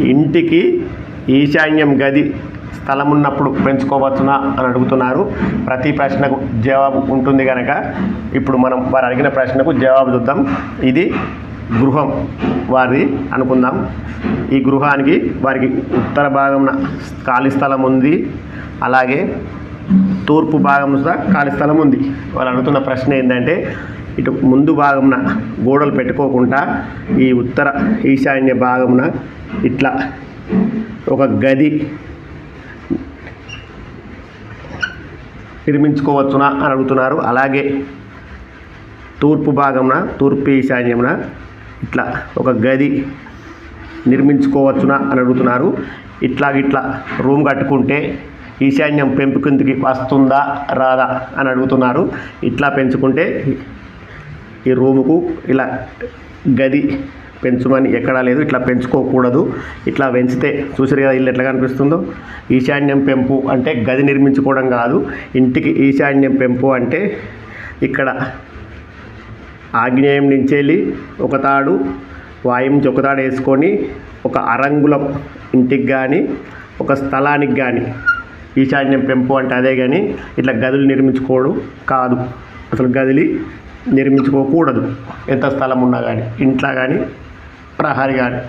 ఇంటికి ఈశాన్యం గది స్థలం ఉన్నప్పుడు పెంచుకోవచ్చునా అని అడుగుతున్నారు. ప్రతి ప్రశ్నకు జవాబు ఉంటుంది కనుక ఇప్పుడు మనం వారు అడిగిన ప్రశ్నకు జవాబు చూద్దాం. ఇది గృహం వారిది అనుకుందాం. ఈ గృహానికి వారికి ఉత్తర భాగంన ఖాళీ స్థలం ఉంది. అలాగే తూర్పు భాగంలో ఖాళీ స్థలం ఉంది. వాళ్ళు అడుగుతున్న ప్రశ్న ఏంటంటే ఇటు ముందు భాగంన గోడలు పెట్టుకోకుండా ఈ ఉత్తర ఈశాన్య భాగమున ఇట్లా ఒక గది నిర్మించుకోవచ్చునా అని అడుగుతున్నారు. అలాగే తూర్పు భాగమున తూర్పు ఈశాన్యమున ఇట్లా ఒక గది నిర్మించుకోవచ్చునా అని అడుగుతున్నారు. ఇట్లా ఇట్లా రూమ్ కట్టుకుంటే ఈశాన్యం పెంపు కిందికి వస్తుందా రాదా అని అడుగుతున్నారు. ఇట్లా పెంచుకుంటే ఈ రూముకు ఇలా గది పెంచుమని ఎక్కడా లేదు ఇట్లా పెంచుకోకూడదు. ఇట్లా పెంచితే చూసారు కదా ఇల్లు ఎట్లా కనిపిస్తుందో? ఈశాన్యం పెంపు అంటే గది నిర్మించుకోవడం కాదు. ఇంటికి ఈశాన్యం పెంపు అంటే ఇక్కడ ఆగ్నేయం నుంచి వెళ్ళి ఒక తాడు వాయువు నుంచి ఒక తాడు వేసుకొని ఒక అరంగులం ఇంటికి కానీ ఒక స్థలానికి కానీ ఈశాన్యం పెంపు అంటే అదే కానీ ఇట్లా గదులు నిర్మించుకోవడం కాదు. అసలు గదిలి నిర్మించుకోకూడదు. ఎంత స్థలం ఉన్నా కానీ ఇంట్లో కానీ ప్రహరీ కానీ